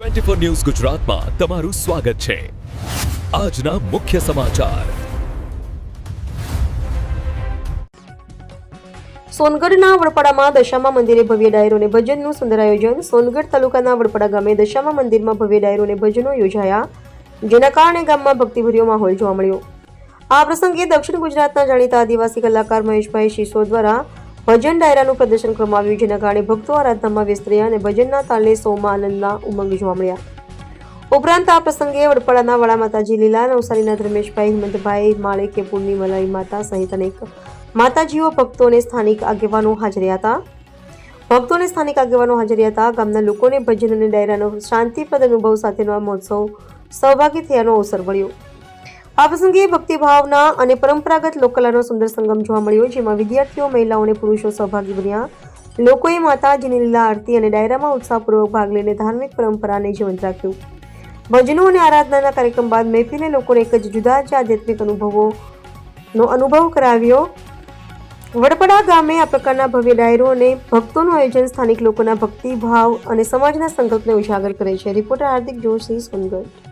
Twenty news ગુજરાતમાં તમારું સ્વાગત છે. આજના મુખ્ય સમાચાર. સોનગઢના વડપડામાં દશામા મંદિરે ભવ્ય ડાયરો અને ભજનનું સુંદર આયોજન. સોનગઢ તાલુકાના વડપડા ગામે દશામા મંદિરમાં ભવ્ય ડાયરો અને ભજનો યોજાયા. જેના કારણે ગામમાં ભક્તિભર્યો માહોલ જોવા મળ્યો. આ પ્રસંગે દક્ષિણ ગુજરાતના જાણીતા આદિવાસી કલાકાર મહેશભાઈ શિસો દ્વારા ભજન ડાયરાનું પ્રદર્શન કરવામાં આવ્યું, જેના કારણે ભક્તો આરાધનામાં વિસ્તર્યા અને ભજનના તાલે સૌમાં આનંદના ઉમંગ જોવા મળ્યા. ઉપરાંત આ પ્રસંગે વડપાડાના વડા માતાજી લીલા નવસારીના ધર્મેશભાઈ, હિમંતભાઈ પૂર્ણિ મલાઈ માતા સહિત અનેક માતાજીઓ, ભક્તો અને સ્થાનિક આગેવાનો હાજર હતા. ભક્તો અને સ્થાનિક આગેવાનો હાજર હતા. ગામના લોકોને ભજન અને ડાયરાનો શાંતિપ્રદ અનુભવ સાથેનો આ મહોત્સવ સહભાગી થયાનો અવસર મળ્યો. આ પ્રસંગે ભક્તિભાવના અને પરંપરાગત લોકકલાનો સુંદર સંગમ જોવા મળ્યો, જેમાં વિદ્યાર્થીઓ, મહિલાઓ અને પુરુષો સહભાગી બન્યા. લોકોએ માતાજીની લીલા આરતી અને ડાયરામાં ઉત્સાહપૂર્વક ભાગ લઈને ધાર્મિક પરંપરાને જીવંત રાખ્યું. ભજનો અને આરાધનાના કાર્યક્રમ બાદ મહેફિલે લોકોને એક જ જુદા જ આધ્યાત્મિક અનુભવોનો અનુભવ કરાવ્યો. વડપડા ગામે આ પ્રકારના ભવ્ય ડાયરો અને ભક્તોનું આયોજન સ્થાનિક લોકોના ભક્તિભાવ અને સમાજના સંકલ્પને ઉજાગર કરે છે. રિપોર્ટર હાર્દિક જોશી, સોનગઢ.